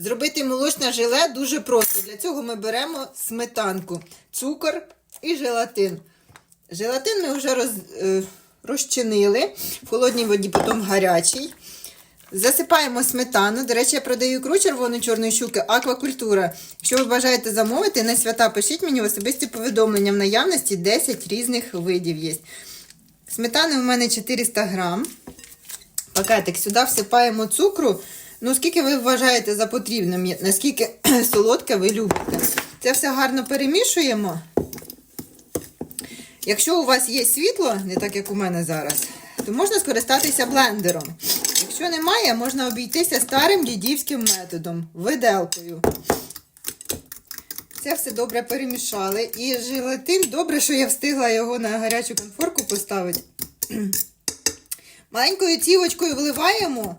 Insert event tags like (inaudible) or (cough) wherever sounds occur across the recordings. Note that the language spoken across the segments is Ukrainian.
Зробити молочне желе дуже просто. Для цього ми беремо сметанку, цукор і желатин. Желатин ми вже роз, е, розчинили в холодній воді, потім в гарячій. Засипаємо сметану. До речі, я продаю ікру червоної чорної щуки, аквакультура. Якщо ви бажаєте замовити на свята, пишіть мені в особисті повідомлення. В наявності 10 різних видів є. Сметани у мене 400 грам. Пакетик. Сюди всипаємо цукру. Ну, скільки ви вважаєте за потрібним, наскільки (clears throat) солодке ви любите. Це все гарно перемішуємо. Якщо у вас є світло, не так як у мене зараз, то можна скористатися блендером. Якщо немає, можна обійтися старим дідівським методом, виделкою. Це все добре перемішали. І желатин, добре, що я встигла його на гарячу конфорку поставити. (clears throat) Маленькою цівочкою вливаємо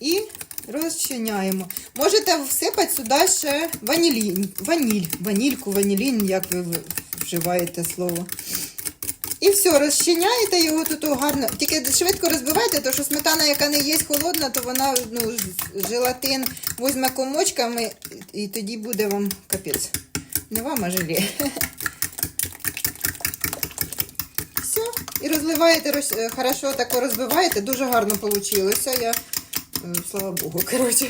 і розчиняємо. Можете всипати сюди ще ванілін, ваніль, ванільку, ванілін, як ви вживаєте слово. І все, розчиняєте його тут гарно. Тільки швидко розбивайте, тому що сметана, яка не є холодна, то вона ну, желатин візьме комочками, і тоді буде вам капець. Не вам, а желе. Все. І розливаєте, роз- е, хорошо тако розбиваєте, дуже гарно вийшло. Я, слава Богу, (laughs) коротше.